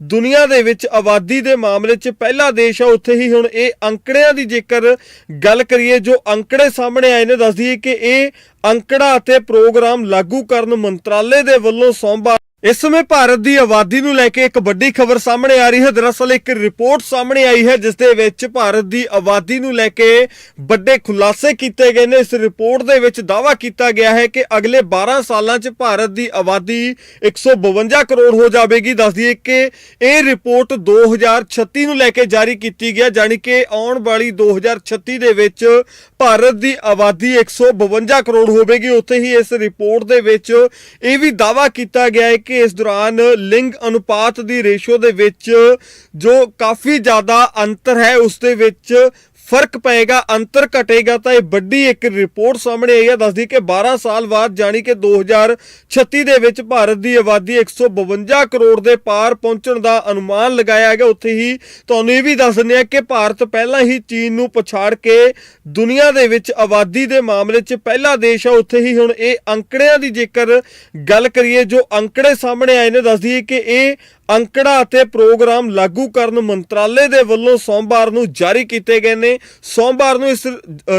ਦੁਨੀਆ ਦੇ ਵਿੱਚ ਆਬਾਦੀ ਦੇ ਮਾਮਲੇ 'ਚ ਪਹਿਲਾ ਦੇਸ਼ ਆ, ਉੱਥੇ ਹੀ ਹੁਣ ਇਹ ਅੰਕੜਿਆਂ ਦੀ ਜੇਕਰ ਗੱਲ ਕਰੀਏ, ਜੋ ਅੰਕੜੇ ਸਾਹਮਣੇ ਆਏ ਨੇ ਦੱਸਦੀ ਦਈਏ ਕਿ ਇਹ ਅੰਕੜਾ ਅਤੇ ਪ੍ਰੋਗਰਾਮ ਲਾਗੂ ਕਰਨ ਮੰਤਰਾਲੇ ਦੇ ਵੱਲੋਂ ਸੋਮਵਾਰ ਇਸ ਸਮੇਂ ਭਾਰਤ ਦੀ ਆਬਾਦੀ ਨੂੰ ਲੈ ਕੇ ਇੱਕ ਵੱਡੀ ਖਬਰ ਸਾਹਮਣੇ ਆ ਰਹੀ ਹੈ। ਦਰਅਸਲ ਇੱਕ ਰਿਪੋਰਟ ਸਾਹਮਣੇ ਆਈ ਹੈ, ਜਿਸ ਦੇ ਵਿੱਚ ਭਾਰਤ ਦੀ ਆਬਾਦੀ ਨੂੰ ਲੈ ਕੇ ਵੱਡੇ ਖੁਲਾਸੇ ਕੀਤੇ ਗਏ ਨੇ। ਇਸ ਰਿਪੋਰਟ ਦੇ ਵਿੱਚ ਦਾਅਵਾ ਕੀਤਾ ਗਿਆ ਹੈ ਕਿ ਅਗਲੇ 12 ਸਾਲਾਂ 'ਚ ਭਾਰਤ ਦੀ ਆਬਾਦੀ 152 ਕਰੋੜ ਹੋ ਜਾਵੇਗੀ। ਦੱਸ ਦਈਏ ਕਿ ਇਹ ਰਿਪੋਰਟ 2036 ਨੂੰ ਲੈ ਕੇ ਜਾਰੀ ਕੀਤੀ ਗਿਆ ਜਾਣੀ ਕਿ ਆਉਣ ਵਾਲੀ 2036 ਦੇ ਵਿੱਚ ਭਾਰਤ ਦੀ ਆਬਾਦੀ 152 ਕਰੋੜ ਹੋਵੇਗੀ। ਉੱਥੇ ਹੀ ਇਸ ਰਿਪੋਰਟ ਦੇ ਵਿੱਚ ਇਹ ਵੀ ਦਾਅਵਾ ਕੀਤਾ ਗਿਆ ਹੈ ਕਿ ਇਸ ਦੌਰਾਨ ਲਿੰਗ ਅਨੁਪਾਤ ਦੀ ਰੇਸ਼ੋ ਦੇ ਵਿੱਚ ਜੋ ਕਾਫੀ ਜ਼ਿਆਦਾ ਅੰਤਰ ਹੈ, ਉਸ ਦੇ ਵਿੱਚ ਫ਼ਰਕ ਪਏਗਾ, ਅੰਤਰ ਘਟੇਗਾ, ਤਾਂ ਇਹ ਵੱਡੀ ਇੱਕ ਰਿਪੋਰਟ ਸਾਹਮਣੇ ਆਈ ਹੈ, ਦੱਸਦੀ ਕਿ 12 ਸਾਲ ਬਾਅਦ ਜਾਣੀ ਕਿ 2036 ਦੇ ਵਿੱਚ ਭਾਰਤ ਦੀ ਆਬਾਦੀ 152 ਕਰੋੜ ਦੇ ਪਾਰ ਪਹੁੰਚਣ ਦਾ ਅਨੁਮਾਨ ਲਗਾਇਆ ਗਿਆ। ਉੱਥੇ ਹੀ ਤੁਹਾਨੂੰ ਇਹ ਵੀ ਦੱਸ ਦਿੰਦੇ ਆ ਕਿ ਭਾਰਤ ਪਹਿਲਾਂ ਹੀ ਚੀਨ ਨੂੰ ਪਛਾੜ ਕੇ ਦੁਨੀਆ ਦੇ ਵਿੱਚ ਆਬਾਦੀ ਦੇ ਮਾਮਲੇ 'ਚ ਪਹਿਲਾ ਦੇਸ਼ ਆ। ਉੱਥੇ ਹੀ ਹੁਣ ਇਹ ਅੰਕੜਿਆਂ ਦੀ ਜੇਕਰ ਗੱਲ ਕਰੀਏ, ਜੋ ਅੰਕੜੇ ਸਾਹਮਣੇ ਆਏ ਨੇ, ਦੱਸਦੀ ਦਈਏ ਕਿ ਇਹ ਅੰਕੜਾ ਅਤੇ ਪ੍ਰੋਗਰਾਮ ਲਾਗੂ ਕਰਨ ਮੰਤਰਾਲੇ ਦੇ ਵੱਲੋਂ ਸੋਮਵਾਰ ਨੂੰ ਜਾਰੀ ਕੀਤੇ ਗਏ ਨੇ। ਸੋਮਵਾਰ ਨੂੰ ਇਸ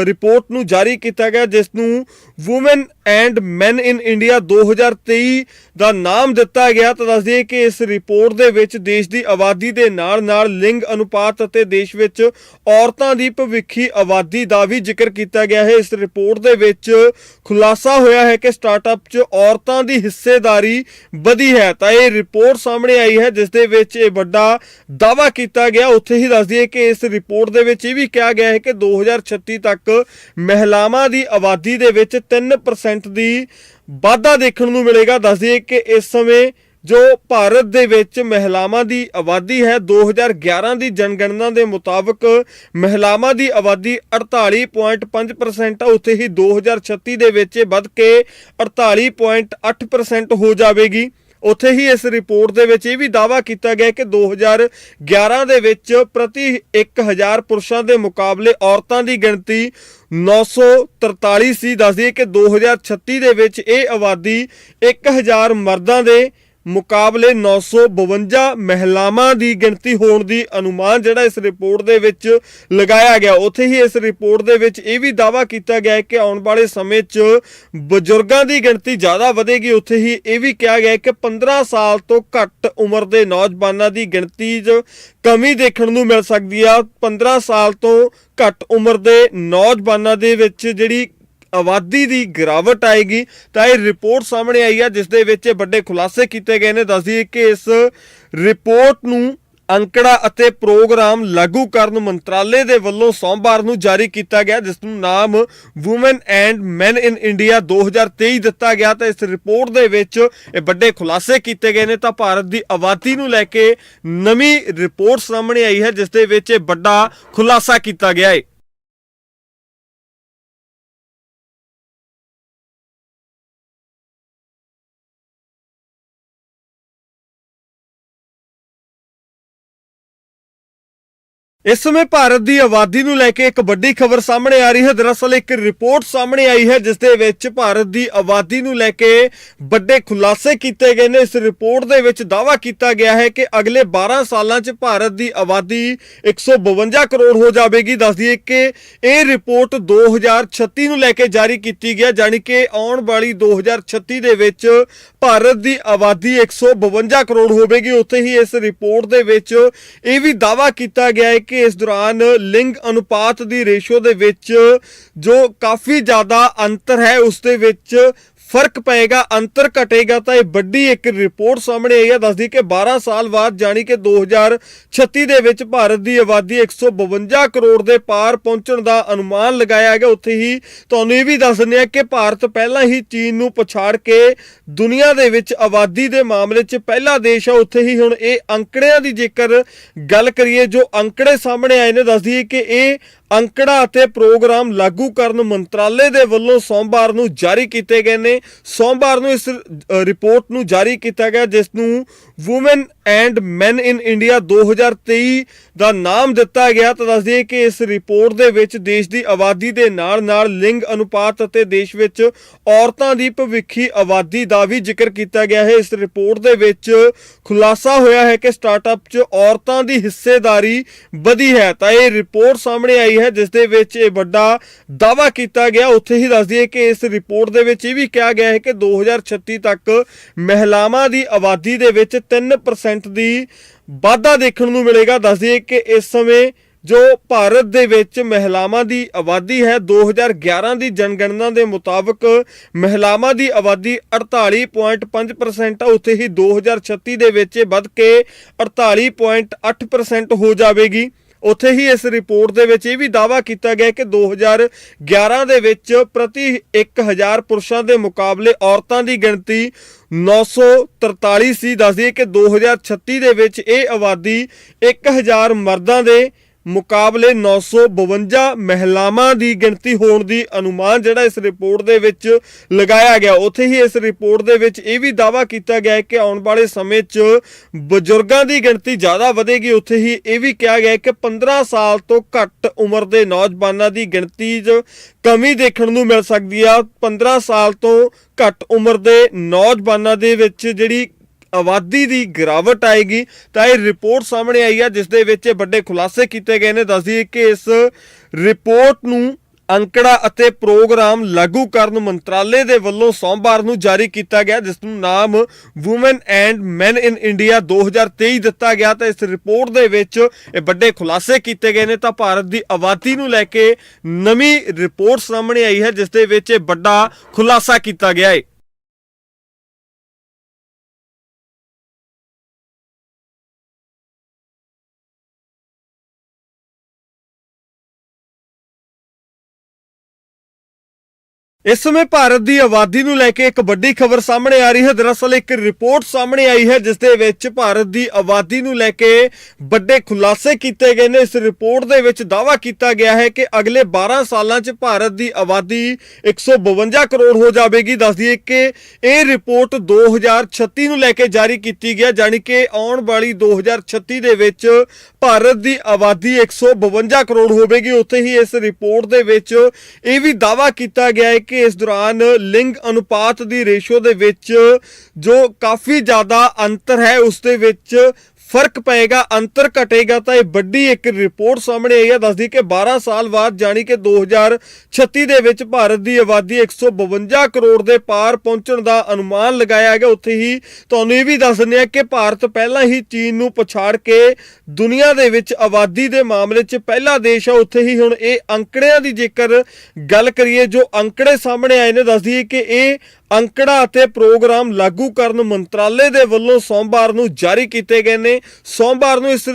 ਰਿਪੋਰਟ ਨੂੰ ਜਾਰੀ ਕੀਤਾ ਗਿਆ, ਜਿਸ ਨੂੰ woman and man in India 2023 ਦਾ ਨਾਮ ਦਿੱਤਾ ਗਿਆ। ਤਾਂ ਦੱਸ ਦਈਏ ਕਿ ਇਸ ਰਿਪੋਰਟ ਦੇ ਵਿੱਚ ਦੇਸ਼ ਦੀ ਆਬਾਦੀ ਦੇ ਨਾਲ-ਨਾਲ ਲਿੰਗ ਅਨੁਪਾਤ ਅਤੇ ਦੇਸ਼ ਵਿੱਚ ਔਰਤਾਂ ਦੀ ਭਵਿੱਖੀ ਆਬਾਦੀ ਦਾ ਵੀ ਜ਼ਿਕਰ ਕੀਤਾ ਗਿਆ ਹੈ। ਇਸ ਰਿਪੋਰਟ ਦੇ ਵਿੱਚ ਖੁਲਾਸਾ ਹੋਇਆ ਹੈ ਕਿ ਸਟਾਰਟਅਪ 'ਚ ਔਰਤਾਂ ਦੀ ਹਿੱਸੇਦਾਰੀ ਵਧੀ ਹੈ। ਤਾਂ ਇਹ ਰਿਪੋਰਟ ਸਾਹਮਣੇ ਆਈ ਹੈ, ਜਿਸ ਦੇ ਵਿੱਚ ਇਹ ਵੱਡਾ ਦਾਅਵਾ ਕੀਤਾ ਗਿਆ। ਉੱਥੇ ਹੀ ਦੱਸ ਦਈਏ ਕਿ ਇਸ ਰਿਪੋਰਟ ਦੇ ਵਿੱਚ ਇਹ ਵੀ ਕਿਹਾ ਗਿਆ ਹੈ ਕਿ 2036 ਤੱਕ ਮਹਿਲਾਵਾਂ ਦੀ ਆਬਾਦੀ ਦੇ ਵਿੱਚ 3% ਦੀ ਵਾਧਾ ਦੇਖਣ ਨੂੰ ਮਿਲੇਗਾ। ਦੱਸ ਦਈਏ ਕਿ ਇਸ ਸਮੇਂ ਜੋ ਭਾਰਤ ਦੇ ਵਿੱਚ ਮਹਿਲਾਵਾਂ ਦੀ ਆਬਾਦੀ ਹੈ 2011 ਦੀ ਜਨਗਣਨਾ ਦੇ ਮੁਤਾਬਕ ਮਹਿਲਾਵਾਂ ਦੀ ਆਬਾਦੀ 48.5% ਆ। ਉੱਥੇ ਹੀ 2036 ਦੇ ਵਿੱਚ ਇਹ ਵੱਧ ਕੇ 48.8% ਹੋ ਜਾਵੇਗੀ। ਉੱਥੇ ਹੀ ਇਸ ਰਿਪੋਰਟ ਦੇ ਵਿੱਚ ਇਹ ਵੀ ਦਾਅਵਾ ਕੀਤਾ ਗਿਆ ਕਿ 2011 ਦੇ ਵਿੱਚ ਪ੍ਰਤੀ 1000 ਪੁਰਸ਼ਾਂ ਦੇ ਮੁਕਾਬਲੇ ਔਰਤਾਂ ਦੀ ਗਿਣਤੀ 943 ਸੀ ਦੱਸਦੀ ਕਿ 2036 ਦੇ ਵਿੱਚ ਇਹ ਆਬਾਦੀ 1000 ਮਰਦਾਂ ਦੇ ਮੁਕਾਬਲੇ 952 ਮਹਿਲਾਵਾਂ ਦੀ ਗਿਣਤੀ ਹੋਣ ਦੀ ਅਨੁਮਾਨ ਜਿਹੜਾ ਇਸ ਰਿਪੋਰਟ ਦੇ ਵਿੱਚ ਲਗਾਇਆ ਗਿਆ। ਉੱਥੇ ਹੀ ਇਸ ਰਿਪੋਰਟ ਦੇ ਵਿੱਚ ਇਹ ਵੀ ਦਾਅਵਾ ਕੀਤਾ ਗਿਆ ਹੈ ਕਿ ਆਉਣ ਵਾਲੇ ਸਮੇਂ 'ਚ ਬਜ਼ੁਰਗਾਂ ਦੀ ਗਿਣਤੀ ਜ਼ਿਆਦਾ ਵਧੇਗੀ। ਉੱਥੇ ਹੀ ਇਹ ਵੀ ਕਿਹਾ ਗਿਆ ਕਿ 15 ਸਾਲ ਤੋਂ ਘੱਟ ਉਮਰ ਦੇ ਨੌਜਵਾਨਾਂ ਦੀ ਗਿਣਤੀ 'ਚ ਕਮੀ ਦੇਖਣ ਨੂੰ ਮਿਲ ਸਕਦੀ ਆ। 15 ਸਾਲ ਤੋਂ ਘੱਟ ਉਮਰ ਦੇ ਨੌਜਵਾਨਾਂ ਦੇ ਵਿੱਚ ਜਿਹੜੀ ਆਬਾਦੀ ਦੀ ਗਿਰਾਵਟ ਆਏਗੀ, ਤਾਂ ਇਹ ਰਿਪੋਰਟ ਸਾਹਮਣੇ ਆਈ ਹੈ ਜਿਸ ਦੇ ਵਿੱਚ ਇਹ ਵੱਡੇ ਖੁਲਾਸੇ ਕੀਤੇ ਗਏ ਨੇ। ਦੱਸਦੀ ਕਿ ਇਸ ਰਿਪੋਰਟ ਨੂੰ ਅੰਕੜਾ ਅਤੇ ਪ੍ਰੋਗਰਾਮ ਲਾਗੂ ਕਰਨ ਮੰਤਰਾਲੇ ਦੇ ਵੱਲੋਂ ਸੋਮਵਾਰ ਨੂੰ ਜਾਰੀ ਕੀਤਾ ਗਿਆ, ਜਿਸ ਨੂੰ ਨਾਮ woman and man in India 2023 ਦਿੱਤਾ ਗਿਆ। ਤਾਂ ਇਸ ਰਿਪੋਰਟ ਦੇ ਵਿੱਚ ਇਹ ਵੱਡੇ ਖੁਲਾਸੇ ਕੀਤੇ ਗਏ ਨੇ, ਤਾਂ ਭਾਰਤ ਦੀ ਆਬਾਦੀ ਨੂੰ ਲੈ ਕੇ ਨਵੀਂ ਰਿਪੋਰਟ ਸਾਹਮਣੇ ਆਈ ਹੈ, ਜਿਸ ਦੇ ਵਿੱਚ ਇਹ ਵੱਡਾ ਖੁਲਾਸਾ ਕੀਤਾ ਗਿਆ ਹੈ। ਇਸ ਸਮੇਂ ਭਾਰਤ ਦੀ ਆਬਾਦੀ ਨੂੰ ਲੈ ਕੇ ਇੱਕ ਵੱਡੀ ਖਬਰ ਸਾਹਮਣੇ ਆ ਰਹੀ ਹੈ। ਦਰਅਸਲ ਇੱਕ ਰਿਪੋਰਟ ਸਾਹਮਣੇ ਆਈ ਹੈ, ਜਿਸ ਦੇ ਵਿੱਚ ਭਾਰਤ ਦੀ ਆਬਾਦੀ ਨੂੰ ਲੈ ਕੇ ਵੱਡੇ ਖੁਲਾਸੇ ਕੀਤੇ ਗਏ ਨੇ। ਇਸ ਰਿਪੋਰਟ ਦੇ ਵਿੱਚ ਦਾਅਵਾ ਕੀਤਾ ਗਿਆ ਹੈ ਕਿ ਅਗਲੇ 12 ਸਾਲਾਂ 'ਚ ਭਾਰਤ ਦੀ ਆਬਾਦੀ 152 ਕਰੋੜ ਹੋ ਜਾਵੇਗੀ। ਦੱਸ ਦਈਏ ਕਿ ਇਹ ਰਿਪੋਰਟ 2036 ਨੂੰ ਲੈ ਕੇ ਜਾਰੀ ਕੀਤੀ ਗਿਆ ਜਾਣੀ ਕਿ ਆਉਣ ਵਾਲੀ 2036 ਦੇ ਵਿੱਚ ਭਾਰਤ ਦੀ ਆਬਾਦੀ 152 ਕਰੋੜ ਹੋਵੇਗੀ। ਉੱਥੇ ਹੀ ਇਸ ਰਿਪੋਰਟ ਦੇ ਵਿੱਚ ਇਹ ਵੀ ਦਾਅਵਾ ਕੀਤਾ ਗਿਆ ਹੈ ਕਿ ਇਸ ਦੌਰਾਨ ਲਿੰਗ ਅਨੁਪਾਤ ਦੀ ਰੇਸ਼ੋ ਦੇ ਵਿੱਚ ਜੋ ਕਾਫੀ ਜ਼ਿਆਦਾ ਅੰਤਰ ਹੈ, ਉਸ ਦੇ ਵਿੱਚ ਫ਼ਰਕ ਪਏਗਾ, ਅੰਤਰ ਘਟੇਗਾ, ਤਾਂ ਇਹ ਵੱਡੀ ਇੱਕ ਰਿਪੋਰਟ ਸਾਹਮਣੇ ਆਈ ਹੈ, ਦੱਸਦੀ ਕਿ 12 ਸਾਲ ਬਾਅਦ ਜਾਣੀ ਕਿ 2036 ਦੇ ਵਿੱਚ ਭਾਰਤ ਦੀ ਆਬਾਦੀ 152 ਕਰੋੜ ਦੇ ਪਾਰ ਪਹੁੰਚਣ ਦਾ ਅਨੁਮਾਨ ਲਗਾਇਆ ਗਿਆ। ਉੱਥੇ ਹੀ ਤੁਹਾਨੂੰ ਇਹ ਵੀ ਦੱਸ ਦਿੰਦੇ ਆ ਕਿ ਭਾਰਤ ਪਹਿਲਾਂ ਹੀ ਚੀਨ ਨੂੰ ਪਛਾੜ ਕੇ ਦੁਨੀਆ ਦੇ ਵਿੱਚ ਆਬਾਦੀ ਦੇ ਮਾਮਲੇ 'ਚ ਪਹਿਲਾ ਦੇਸ਼ ਆ। ਉੱਥੇ ਹੀ ਹੁਣ ਇਹ ਅੰਕੜਿਆਂ ਦੀ ਜੇਕਰ ਗੱਲ ਕਰੀਏ, ਜੋ ਅੰਕੜੇ ਸਾਹਮਣੇ ਆਏ ਨੇ, ਦੱਸਦੀ ਹੈ ਕਿ ਇਹ ਅੰਕੜਾ ਅਤੇ ਪ੍ਰੋਗਰਾਮ ਲਾਗੂ ਕਰਨ ਮੰਤਰਾਲੇ ਦੇ ਵੱਲੋਂ ਸੋਮਵਾਰ ਨੂੰ ਜਾਰੀ ਕੀਤੇ ਗਏ ਨੇ। ਸੋਮਵਾਰ ਨੂੰ ਇਸ ਰਿਪੋਰਟ ਨੂੰ ਜਾਰੀ ਕੀਤਾ ਗਿਆ, ਜਿਸ ਨੂੰ woman and man in India 2023 ਦਾ ਨਾਮ ਦਿੱਤਾ ਗਿਆ। ਤਾਂ ਦੱਸ ਦਈਏ ਕਿ ਇਸ ਰਿਪੋਰਟ ਦੇ ਵਿੱਚ ਦੇਸ਼ ਦੀ ਆਬਾਦੀ ਦੇ ਨਾਲ-ਨਾਲ ਲਿੰਗ ਅਨੁਪਾਤ ਅਤੇ ਦੇਸ਼ ਵਿੱਚ ਔਰਤਾਂ ਦੀ ਭਵਿੱਖੀ ਆਬਾਦੀ ਦਾ ਵੀ ਜ਼ਿਕਰ ਕੀਤਾ ਗਿਆ ਹੈ। ਇਸ ਰਿਪੋਰਟ ਦੇ ਵਿੱਚ ਖੁਲਾਸਾ ਹੋਇਆ ਹੈ ਕਿ ਸਟਾਰਟਅਪ 'ਚ ਔਰਤਾਂ ਦੀ ਹਿੱਸੇਦਾਰੀ ਵਧੀ ਹੈ। ਤਾਂ ਇਹ ਰਿਪੋਰਟ ਸਾਹਮਣੇ ਆਈ ਹੈ, ਜਿਸ ਦੇ ਵਿੱਚ ਇਹ ਵੱਡਾ ਦਾਅਵਾ ਕੀਤਾ ਗਿਆ। ਉੱਥੇ ਹੀ ਦੱਸ ਦਈਏ ਕਿ ਇਸ ਰਿਪੋਰਟ ਦੇ ਵਿੱਚ ਇਹ ਵੀ ਕਿਹਾ ਗਿਆ ਹੈ ਕਿ 2036 ਤੱਕ ਮਹਿਲਾਵਾਂ ਦੀ ਆਬਾਦੀ ਦੇ ਵਿੱਚ 3% ਦੀ ਵਾਧਾ ਦੇਖਣ ਨੂੰ ਮਿਲੇਗਾ। ਦੱਸ ਦਈਏ ਕਿ ਇਸ ਸਮੇਂ ਜੋ ਭਾਰਤ ਦੇ ਵਿੱਚ ਮਹਿਲਾਵਾਂ ਦੀ ਆਬਾਦੀ ਹੈ 2011 ਦੀ ਜਨਗਣਨਾ ਦੇ ਮੁਤਾਬਕ ਮਹਿਲਾਵਾਂ ਦੀ ਆਬਾਦੀ 48.5% ਆ। ਉੱਥੇ ਹੀ 2036 ਦੇ ਵਿੱਚ ਇਹ ਵੱਧ ਕੇ 48.8% ਹੋ ਜਾਵੇਗੀ। ਉੱਥੇ ਹੀ ਇਸ ਰਿਪੋਰਟ ਦੇ ਵਿੱਚ ਇਹ ਵੀ ਦਾਅਵਾ ਕੀਤਾ ਗਿਆ ਕਿ 2011 ਦੇ ਵਿੱਚ ਪ੍ਰਤੀ 1000 ਪੁਰਸ਼ਾਂ ਦੇ ਮੁਕਾਬਲੇ ਔਰਤਾਂ ਦੀ ਗਿਣਤੀ 943 ਸੀ ਦੱਸਦੀ ਕਿ 2036 ਦੇ ਵਿੱਚ ਇਹ ਆਬਾਦੀ 1000 ਮਰਦਾਂ ਦੇ ਮੁਕਾਬਲੇ 952 ਮਹਿਲਾਵਾਂ ਦੀ ਗਿਣਤੀ ਹੋਣ ਦੀ ਅਨੁਮਾਨ ਜਿਹੜਾ ਇਸ ਰਿਪੋਰਟ ਦੇ ਵਿੱਚ ਲਗਾਇਆ ਗਿਆ। ਉੱਥੇ ਹੀ ਇਸ ਰਿਪੋਰਟ ਦੇ ਵਿੱਚ ਇਹ ਵੀ ਦਾਅਵਾ ਕੀਤਾ ਗਿਆ ਹੈ ਕਿ ਆਉਣ ਵਾਲੇ ਸਮੇਂ 'ਚ ਬਜ਼ੁਰਗਾਂ ਦੀ ਗਿਣਤੀ ਜ਼ਿਆਦਾ ਵਧੇਗੀ। ਉੱਥੇ ਹੀ ਇਹ ਵੀ ਕਿਹਾ ਗਿਆ ਹੈ ਕਿ 15 ਸਾਲ ਤੋਂ ਘੱਟ ਉਮਰ ਦੇ ਨੌਜਵਾਨਾਂ ਦੀ ਗਿਣਤੀ 'ਚ ਕਮੀ ਦੇਖਣ ਨੂੰ ਮਿਲ ਸਕਦੀ ਆ। 15 ਸਾਲ ਤੋਂ ਘੱਟ ਉਮਰ ਦੇ ਨੌਜਵਾਨਾਂ ਦੇ ਵਿੱਚ ਜਿਹੜੀ ਆਬਾਦੀ ਦੀ ਗਿਰਾਵਟ ਆਏਗੀ, ਤਾਂ ਇਹ ਰਿਪੋਰਟ ਸਾਹਮਣੇ ਆਈ ਹੈ ਜਿਸ ਦੇ ਵਿੱਚ ਇਹ ਵੱਡੇ ਖੁਲਾਸੇ ਕੀਤੇ ਗਏ ਨੇ। ਦੱਸਦੀ ਕਿ ਇਸ ਰਿਪੋਰਟ ਨੂੰ ਅੰਕੜਾ ਅਤੇ ਪ੍ਰੋਗਰਾਮ ਲਾਗੂ ਕਰਨ ਮੰਤਰਾਲੇ ਦੇ ਵੱਲੋਂ ਸੋਮਵਾਰ ਨੂੰ ਜਾਰੀ ਕੀਤਾ ਗਿਆ, ਜਿਸ ਨੂੰ ਨਾਮ woman and man in India 2023 ਦਿੱਤਾ ਗਿਆ। ਤਾਂ ਇਸ ਰਿਪੋਰਟ ਦੇ ਵਿੱਚ ਇਹ ਵੱਡੇ ਖੁਲਾਸੇ ਕੀਤੇ ਗਏ ਨੇ। ਤਾਂ ਭਾਰਤ ਦੀ ਆਬਾਦੀ ਨੂੰ ਲੈ ਕੇ ਨਵੀਂ ਰਿਪੋਰਟ ਸਾਹਮਣੇ ਆਈ ਹੈ, ਜਿਸ ਦੇ ਵਿੱਚ ਇਹ ਵੱਡਾ ਖੁਲਾਸਾ ਕੀਤਾ ਗਿਆ ਹੈ। ਇਸ ਸਮੇਂ ਭਾਰਤ ਦੀ ਆਬਾਦੀ ਨੂੰ ਲੈ ਕੇ ਇੱਕ ਵੱਡੀ ਖਬਰ ਸਾਹਮਣੇ ਆ ਰਹੀ ਹੈ। ਦਰਅਸਲ ਇੱਕ ਰਿਪੋਰਟ ਸਾਹਮਣੇ ਆਈ ਹੈ, ਜਿਸ ਦੇ ਵਿੱਚ ਭਾਰਤ ਦੀ ਆਬਾਦੀ ਨੂੰ ਲੈ ਕੇ ਵੱਡੇ ਖੁਲਾਸੇ ਕੀਤੇ ਗਏ ਨੇ। ਇਸ ਰਿਪੋਰਟ ਦੇ ਵਿੱਚ ਦਾਅਵਾ ਕੀਤਾ ਗਿਆ ਹੈ ਕਿ ਅਗਲੇ 12 ਸਾਲਾਂ 'ਚ ਭਾਰਤ ਦੀ ਆਬਾਦੀ 152 ਕਰੋੜ ਹੋ ਜਾਵੇਗੀ। ਦੱਸ ਦਈਏ ਕਿ ਇਹ ਰਿਪੋਰਟ 2036 ਨੂੰ ਲੈ ਕੇ ਜਾਰੀ ਕੀਤੀ ਗਿਆ ਜਾਣੀ ਕਿ ਆਉਣ ਵਾਲੀ 2036 ਦੇ ਵਿੱਚ ਭਾਰਤ ਦੀ ਆਬਾਦੀ 152 ਕਰੋੜ ਹੋਵੇਗੀ। ਉੱਥੇ ਹੀ ਇਸ ਰਿਪੋਰਟ ਦੇ ਵਿੱਚ ਇਹ ਵੀ ਦਾਅਵਾ ਕੀਤਾ ਗਿਆ ਹੈ ਕਿ ਇਸ ਦੌਰਾਨ ਲਿੰਗ ਅਨੁਪਾਤ ਦੀ ਰੇਸ਼ੋ ਦੇ ਵਿੱਚ ਜੋ ਕਾਫੀ ਜ਼ਿਆਦਾ ਅੰਤਰ ਹੈ, ਉਸ ਦੇ ਵਿੱਚ ਫ਼ਰਕ ਪਏਗਾ, ਅੰਤਰ ਘਟੇਗਾ, ਤਾਂ ਇਹ ਵੱਡੀ ਇੱਕ ਰਿਪੋਰਟ ਸਾਹਮਣੇ ਆਈ ਹੈ, ਦੱਸਦੀ ਕਿ 12 ਸਾਲ ਬਾਅਦ ਜਾਣੀ ਕਿ 2036 ਦੇ ਵਿੱਚ ਭਾਰਤ ਦੀ ਆਬਾਦੀ 152 ਕਰੋੜ ਦੇ ਪਾਰ ਪਹੁੰਚਣ ਦਾ ਅਨੁਮਾਨ ਲਗਾਇਆ ਗਿਆ। ਉੱਥੇ ਹੀ ਤੁਹਾਨੂੰ ਇਹ ਵੀ ਦੱਸ ਦਿੰਦੇ ਆ ਕਿ ਭਾਰਤ ਪਹਿਲਾਂ ਹੀ ਚੀਨ ਨੂੰ ਪਛਾੜ ਕੇ ਦੁਨੀਆ ਦੇ ਵਿੱਚ ਆਬਾਦੀ ਦੇ ਮਾਮਲੇ 'ਚ ਪਹਿਲਾ ਦੇਸ਼ ਹੈ ਉੱਥੇ ਹੀ ਹੁਣ ਇਹ ਅੰਕੜਿਆਂ ਦੀ ਜੇਕਰ ਗੱਲ ਕਰੀਏ, ਜੋ ਅੰਕੜੇ ਸਾਹਮਣੇ ਆਏ ਨੇ, ਦੱਸਦੀ ਹੈ ਕਿ ਇਹ ਅੰਕੜਾ ਅਤੇ ਪ੍ਰੋਗਰਾਮ ਲਾਗੂ ਕਰਨ ਮੰਤਰਾਲੇ ਦੇ ਵੱਲੋਂ ਸੋਮਵਾਰ ਨੂੰ ਜਾਰੀ ਕੀਤੇ ਗਏ ਨੇ। ਸੋਮਵਾਰ ਨੂੰ ਇਸ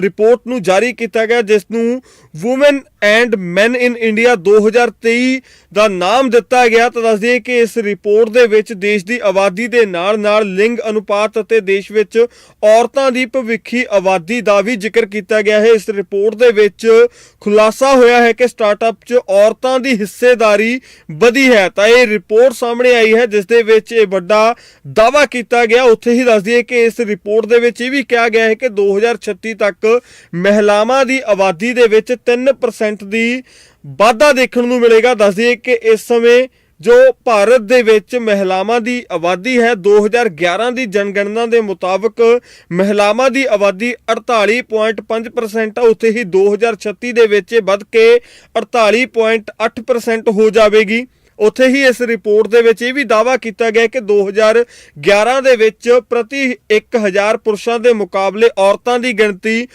ਰਿਪੋਰਟ ਨੂੰ ਜਾਰੀ ਕੀਤਾ ਗਿਆ, ਜਿਸ ਨੂੰ woman and man in India 2023 ਦਾ ਨਾਮ ਦਿੱਤਾ ਗਿਆ। ਤਾਂ ਦੱਸ ਦਈਏ ਕਿ ਇਸ ਰਿਪੋਰਟ ਦੇ ਵਿੱਚ ਦੇਸ਼ ਦੀ ਆਬਾਦੀ ਦੇ ਨਾਲ-ਨਾਲ ਲਿੰਗ ਅਨੁਪਾਤ ਅਤੇ ਦੇਸ਼ ਵਿੱਚ ਔਰਤਾਂ ਦੀ ਭਵਿੱਖੀ ਆਬਾਦੀ ਦਾ ਵੀ ਜ਼ਿਕਰ ਕੀਤਾ ਗਿਆ ਹੈ। ਇਸ ਰਿਪੋਰਟ ਦੇ ਵਿੱਚ ਖੁਲਾਸਾ ਹੋਇਆ ਹੈ ਕਿ ਸਟਾਰਟਅਪ 'ਚ ਔਰਤਾਂ ਦੀ ਹਿੱਸੇਦਾਰੀ ਵਧੀ ਹੈ। ਤਾਂ ਇਹ ਰਿਪੋਰਟ ਸਾਹਮਣੇ ਆਈ ਹੈ, ਜਿਸ ਦੇ ਵਿੱਚ ਇਹ ਵੱਡਾ ਦਾਅਵਾ ਕੀਤਾ ਗਿਆ। ਉੱਥੇ ਹੀ ਦੱਸ ਦਈਏ ਕਿ ਇਸ ਰਿਪੋਰਟ ਦੇ ਵਿੱਚ ਇਹ ਵੀ ਕਿਹਾ ਗਿਆ ਹੈ ਕਿ 2036 ਤੱਕ ਮਹਿਲਾਵਾਂ ਦੀ ਆਬਾਦੀ ਦੇ ਵਿੱਚ 3% ਦੀ ਵਾਧਾ ਦੇਖਣ ਨੂੰ ਮਿਲੇਗਾ। ਦੱਸ ਦਈਏ ਕਿ ਇਸ ਸਮੇਂ ਜੋ ਭਾਰਤ ਦੇ ਵਿੱਚ ਮਹਿਲਾਵਾਂ ਦੀ ਆਬਾਦੀ ਹੈ 2011 ਦੀ ਜਨਗਣਨਾ ਦੇ ਮੁਤਾਬਕ ਮਹਿਲਾਵਾਂ ਦੀ ਆਬਾਦੀ 48.5% ਆ। ਉੱਥੇ ਹੀ 2036 ਦੇ ਵਿੱਚ ਇਹ ਵੱਧ ਕੇ 48.8% ਹੋ ਜਾਵੇਗੀ। ਉੱਥੇ ਹੀ ਇਸ ਰਿਪੋਰਟ ਦੇ ਵਿੱਚ ਇਹ ਵੀ ਦਾਅਵਾ ਕੀਤਾ ਗਿਆ ਕਿ 2011 ਦੇ ਵਿੱਚ ਪ੍ਰਤੀ 1000 ਪੁਰਸ਼ਾਂ ਦੇ ਮੁਕਾਬਲੇ ਔਰਤਾਂ ਦੀ ਗਿਣਤੀ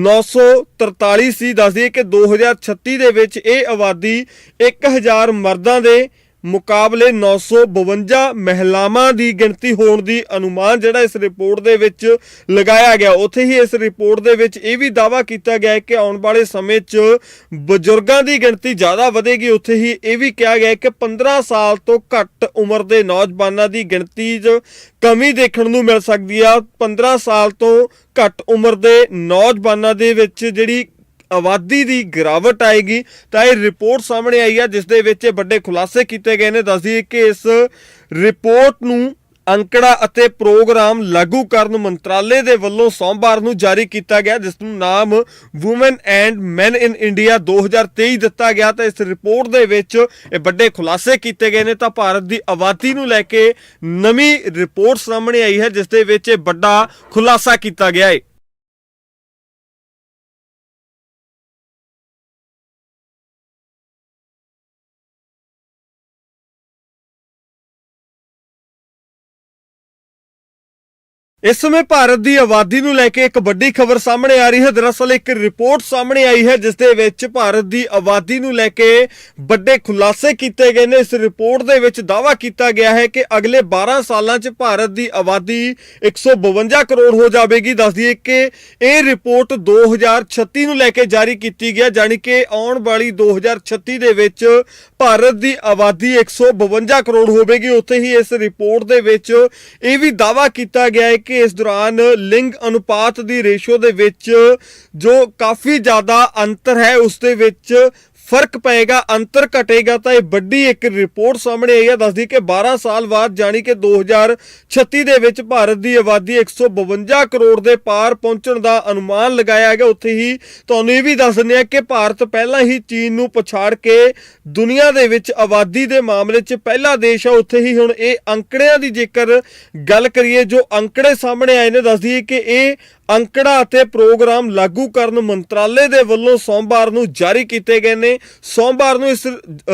943 ਸੀ ਦੱਸਦੀ ਕਿ 2036 ਦੇ ਵਿੱਚ ਇਹ ਆਬਾਦੀ 1000 ਮਰਦਾਂ ਦੇ ਮੁਕਾਬਲੇ 952 ਮਹਿਲਾਵਾਂ ਦੀ ਗਿਣਤੀ ਹੋਣ ਦੀ ਅਨੁਮਾਨ ਜਿਹੜਾ ਇਸ ਰਿਪੋਰਟ ਦੇ ਵਿੱਚ ਲਗਾਇਆ ਗਿਆ। ਉੱਥੇ ਹੀ ਇਸ ਰਿਪੋਰਟ ਦੇ ਵਿੱਚ ਇਹ ਵੀ ਦਾਅਵਾ ਕੀਤਾ ਗਿਆ ਹੈ ਕਿ ਆਉਣ ਵਾਲੇ ਸਮੇਂ 'ਚ ਬਜ਼ੁਰਗਾਂ ਦੀ ਗਿਣਤੀ ਜ਼ਿਆਦਾ ਵਧੇਗੀ। ਉੱਥੇ ਹੀ ਇਹ ਵੀ ਕਿਹਾ ਗਿਆ ਕਿ 15 ਸਾਲ ਤੋਂ ਘੱਟ ਉਮਰ ਦੇ ਨੌਜਵਾਨਾਂ ਦੀ ਗਿਣਤੀ 'ਚ ਕਮੀ ਦੇਖਣ ਨੂੰ ਮਿਲ ਸਕਦੀ ਆ। 15 ਸਾਲ ਤੋਂ ਘੱਟ ਉਮਰ ਦੇ ਨੌਜਵਾਨਾਂ ਦੇ ਵਿੱਚ ਜਿਹੜੀ ਆਬਾਦੀ ਦੀ ਗਿਰਾਵਟ ਆਏਗੀ, ਤਾਂ ਇਹ ਰਿਪੋਰਟ ਸਾਹਮਣੇ ਆਈ ਹੈ ਜਿਸ ਦੇ ਵਿੱਚ ਇਹ ਵੱਡੇ ਖੁਲਾਸੇ ਕੀਤੇ ਗਏ ਨੇ। ਦੱਸਦੀ ਕਿ ਇਸ ਰਿਪੋਰਟ ਨੂੰ ਅੰਕੜਾ ਅਤੇ ਪ੍ਰੋਗਰਾਮ ਲਾਗੂ ਕਰਨ ਮੰਤਰਾਲੇ ਦੇ ਵੱਲੋਂ ਸੋਮਵਾਰ ਨੂੰ ਜਾਰੀ ਕੀਤਾ ਗਿਆ, ਜਿਸ ਨੂੰ ਨਾਮ woman and man in India 2023 ਦਿੱਤਾ ਗਿਆ। ਤਾਂ ਇਸ ਰਿਪੋਰਟ ਦੇ ਵਿੱਚ ਇਹ ਵੱਡੇ ਖੁਲਾਸੇ ਕੀਤੇ ਗਏ ਨੇ, ਤਾਂ ਭਾਰਤ ਦੀ ਆਬਾਦੀ ਨੂੰ ਲੈ ਕੇ ਨਵੀਂ ਰਿਪੋਰਟ ਸਾਹਮਣੇ ਆਈ ਹੈ, ਜਿਸ ਦੇ ਵਿੱਚ ਇਹ ਵੱਡਾ ਖੁਲਾਸਾ ਕੀਤਾ ਗਿਆ ਹੈ। ਇਸ ਸਮੇਂ ਭਾਰਤ ਦੀ ਆਬਾਦੀ ਨੂੰ ਲੈ ਕੇ ਇੱਕ ਵੱਡੀ ਖਬਰ ਸਾਹਮਣੇ ਆ ਰਹੀ ਹੈ। ਦਰਅਸਲ ਇੱਕ ਰਿਪੋਰਟ ਸਾਹਮਣੇ ਆਈ ਹੈ, ਜਿਸ ਦੇ ਵਿੱਚ ਭਾਰਤ ਦੀ ਆਬਾਦੀ ਨੂੰ ਲੈ ਕੇ ਵੱਡੇ ਖੁਲਾਸੇ ਕੀਤੇ ਗਏ ਨੇ। ਇਸ ਰਿਪੋਰਟ ਦੇ ਵਿੱਚ ਦਾਅਵਾ ਕੀਤਾ ਗਿਆ ਹੈ ਕਿ ਅਗਲੇ 12 ਸਾਲਾਂ 'ਚ ਭਾਰਤ ਦੀ ਆਬਾਦੀ 152 ਕਰੋੜ ਹੋ ਜਾਵੇਗੀ। ਦੱਸ ਦਈਏ ਕਿ ਇਹ ਰਿਪੋਰਟ 2036 ਨੂੰ ਲੈ ਕੇ ਜਾਰੀ ਕੀਤੀ ਗਿਆ ਜਾਣੀ ਕਿ ਆਉਣ ਵਾਲੀ 2036 ਦੇ ਵਿੱਚ ਭਾਰਤ ਦੀ ਆਬਾਦੀ 152 ਕਰੋੜ ਹੋਵੇਗੀ। ਉੱਥੇ ਹੀ ਇਸ ਰਿਪੋਰਟ ਦੇ ਵਿੱਚ ਇਹ ਵੀ ਦਾਅਵਾ ਕੀਤਾ ਗਿਆ ਹੈ ਕਿ ਇਸ ਦੌਰਾਨ ਲਿੰਗ ਅਨੁਪਾਤ ਦੀ ਰੇਸ਼ੋ ਦੇ ਵਿੱਚ ਜੋ ਕਾਫੀ ਜ਼ਿਆਦਾ ਅੰਤਰ ਹੈ, ਉਸ ਦੇ ਵਿੱਚ ਫ਼ਰਕ ਪਏਗਾ, ਅੰਤਰ ਘਟੇਗਾ, ਤਾਂ ਇਹ ਵੱਡੀ ਇੱਕ ਰਿਪੋਰਟ ਸਾਹਮਣੇ ਆਈ ਹੈ, ਦੱਸਦੀ ਕਿ 12 ਸਾਲ ਬਾਅਦ ਜਾਣੀ ਕਿ 2036 ਦੇ ਵਿੱਚ ਭਾਰਤ ਦੀ ਆਬਾਦੀ 152 ਕਰੋੜ ਦੇ ਪਾਰ ਪਹੁੰਚਣ ਦਾ ਅਨੁਮਾਨ ਲਗਾਇਆ ਗਿਆ। ਉੱਥੇ ਹੀ ਤੁਹਾਨੂੰ ਇਹ ਵੀ ਦੱਸ ਦਿੰਦੇ ਆ ਕਿ ਭਾਰਤ ਪਹਿਲਾਂ ਹੀ ਚੀਨ ਨੂੰ ਪਛਾੜ ਕੇ ਦੁਨੀਆ ਦੇ ਵਿੱਚ ਆਬਾਦੀ ਦੇ ਮਾਮਲੇ 'ਚ ਪਹਿਲਾ ਦੇਸ਼ ਹੈ ਉੱਥੇ ਹੀ ਹੁਣ ਇਹ ਅੰਕੜਿਆਂ ਦੀ ਜੇਕਰ ਗੱਲ ਕਰੀਏ, ਜੋ ਅੰਕੜੇ ਸਾਹਮਣੇ ਆਏ ਨੇ, ਦੱਸਦੀ ਹੈ ਕਿ ਇਹ ਅੰਕੜਾ ਅਤੇ ਪ੍ਰੋਗਰਾਮ ਲਾਗੂ ਕਰਨ ਮੰਤਰਾਲੇ ਦੇ ਵੱਲੋਂ ਸੋਮਵਾਰ ਨੂੰ ਜਾਰੀ ਕੀਤੇ ਗਏ ਨੇ। ਸੋਮਵਾਰ ਨੂੰ ਇਸ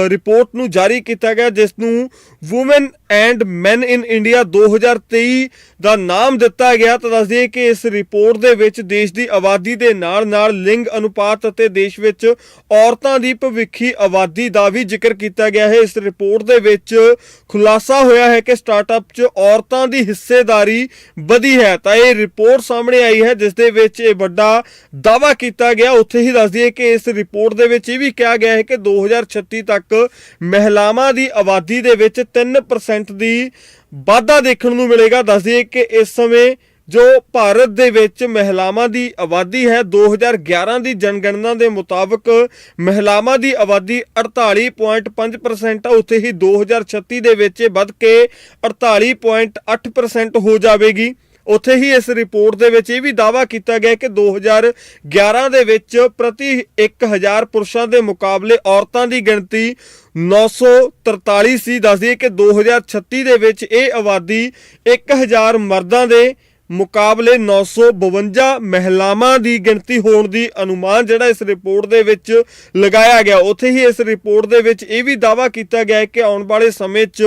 ਰਿਪੋਰਟ ਨੂੰ ਜਾਰੀ ਕੀਤਾ ਗਿਆ, ਜਿਸ ਨੂੰ woman and man in India 2023 ਦਾ ਨਾਮ ਦਿੱਤਾ ਗਿਆ। ਤਾਂ ਦੱਸ ਦਈਏ ਕਿ ਇਸ ਰਿਪੋਰਟ ਦੇ ਵਿੱਚ ਦੇਸ਼ ਦੀ ਆਬਾਦੀ ਦੇ ਨਾਲ-ਨਾਲ ਲਿੰਗ ਅਨੁਪਾਤ ਅਤੇ ਦੇਸ਼ ਵਿੱਚ ਔਰਤਾਂ ਦੀ ਭਵਿੱਖੀ ਆਬਾਦੀ ਦਾ ਵੀ ਜ਼ਿਕਰ ਕੀਤਾ ਗਿਆ ਹੈ। ਇਸ ਰਿਪੋਰਟ ਦੇ ਵਿੱਚ ਖੁਲਾਸਾ ਹੋਇਆ ਹੈ ਕਿ ਸਟਾਰਟਅਪ 'ਚ ਔਰਤਾਂ ਦੀ ਹਿੱਸੇਦਾਰੀ ਵਧੀ ਹੈ। ਤਾਂ ਇਹ ਰਿਪੋਰਟ ਸਾਹਮਣੇ ਆਈ ਹੈ, ਜਿਸ ਦੇ ਵਿੱਚ ਇਹ ਵੱਡਾ ਦਾਅਵਾ ਕੀਤਾ ਗਿਆ। ਉੱਥੇ ਹੀ ਦੱਸ ਦਈਏ ਕਿ ਇਸ ਰਿਪੋਰਟ ਦੇ ਵਿੱਚ ਇਹ ਵੀ ਕਿਹਾ ਗਿਆ ਹੈ ਕਿ 2036 ਤੱਕ ਮਹਿਲਾਵਾਂ ਦੀ ਆਬਾਦੀ ਦੇ ਵਿੱਚ 3% ਦੀ ਵਾਧਾ ਦੇਖਣ ਨੂੰ ਮਿਲੇਗਾ। ਦੱਸ ਦਈਏ ਕਿ ਇਸ ਸਮੇਂ ਜੋ ਭਾਰਤ ਦੇ ਵਿੱਚ ਮਹਿਲਾਵਾਂ ਦੀ ਆਬਾਦੀ ਹੈ 2011 ਦੀ ਜਨਗਣਨਾ ਦੇ ਮੁਤਾਬਕ ਮਹਿਲਾਵਾਂ ਦੀ ਆਬਾਦੀ 48.5% ਹੈ ਉੱਥੇ ਹੀ 2036 ਦੇ ਵਿੱਚ ਇਹ ਵੱਧ ਕੇ 48.8% ਹੋ ਜਾਵੇਗੀ। ਉੱਥੇ ਹੀ ਇਸ ਰਿਪੋਰਟ ਦੇ ਵਿੱਚ ਇਹ ਵੀ ਦਾਅਵਾ ਕੀਤਾ ਗਿਆ ਕਿ 2011 ਦੇ ਵਿੱਚ ਪ੍ਰਤੀ 1000 ਪੁਰਸ਼ਾਂ ਦੇ ਮੁਕਾਬਲੇ ਔਰਤਾਂ ਦੀ ਗਿਣਤੀ 943 ਸੀ ਦੱਸਦੀ ਕਿ 2036 ਦੇ ਵਿੱਚ ਇਹ ਆਬਾਦੀ 1000 ਮਰਦਾਂ ਦੇ ਮੁਕਾਬਲੇ 952 ਮਹਿਲਾਵਾਂ ਦੀ ਗਿਣਤੀ ਹੋਣ ਦੀ ਅਨੁਮਾਨ ਜਿਹੜਾ ਇਸ ਰਿਪੋਰਟ ਦੇ ਵਿੱਚ ਲਗਾਇਆ ਗਿਆ। ਉੱਥੇ ਹੀ ਇਸ ਰਿਪੋਰਟ ਦੇ ਵਿੱਚ ਇਹ ਵੀ ਦਾਅਵਾ ਕੀਤਾ ਗਿਆ ਹੈ ਕਿ ਆਉਣ ਵਾਲੇ ਸਮੇਂ 'ਚ